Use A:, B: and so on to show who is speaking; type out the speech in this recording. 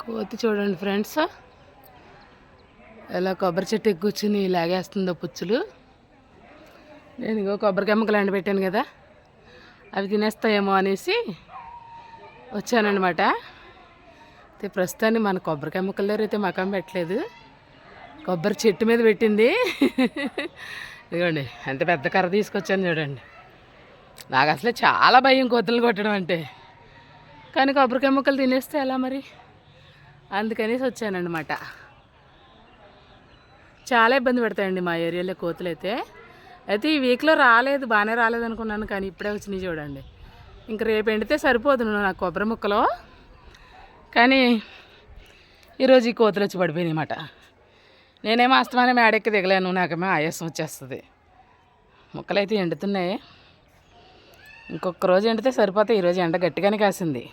A: కోతి చూడండి ఫ్రెండ్స్. ఎలా కొబ్బరి చెట్టు ఎక్కి కూర్చుని లాగేస్తుందో పుచ్చులు. నేను ఇంకో కొబ్బరికాయ ముక్కలు ఎండబెట్టాను కదా. అవి తినేస్తాయేమో అనేసి వచ్చానన్నమాట. అయితే ప్రస్తుతాన్ని మన కొబ్బరికాయ ముక్కల దగ్గర అయితే మకం పెట్టలేదు. కొబ్బరి చెట్టు మీద పెట్టింది. ఇదిగోండి ఎంత పెద్ద కర్ర తీసుకొచ్చాను చూడండి. నాకు అసలే చాలా భయం కోతులు కొట్టడం అంటే. కానీ కొబ్బరికాయ ముక్కలు తినేస్తే ఎలా మరి? అందుకనేసి వచ్చానన్నమాట. చాలా ఇబ్బంది పెడతాయండి మా ఏరియాలో కోతులు అయితే అయితే ఈ వీక్లో రాలేదు బాగానే రాలేదు అనుకున్నాను కానీ ఇప్పుడే వచ్చినాయి చూడండి. ఇంక రేపు ఎండితే సరిపోదు నాకు కొబ్బరి ముక్కలు. కానీ ఈరోజు ఈ కోతులు వచ్చి పడిపోయినాయి అన్నమాట. నేనేమో అస్తమానం మేడెక్కి దిగలేను నాకేమో ఆయాసం వచ్చేస్తుంది. ముక్కలైతే ఎండుతున్నాయి. ఇంకొక రోజు ఎండితే సరిపోతాయి ఈరోజు ఎండ గట్టిగానే కాసింది.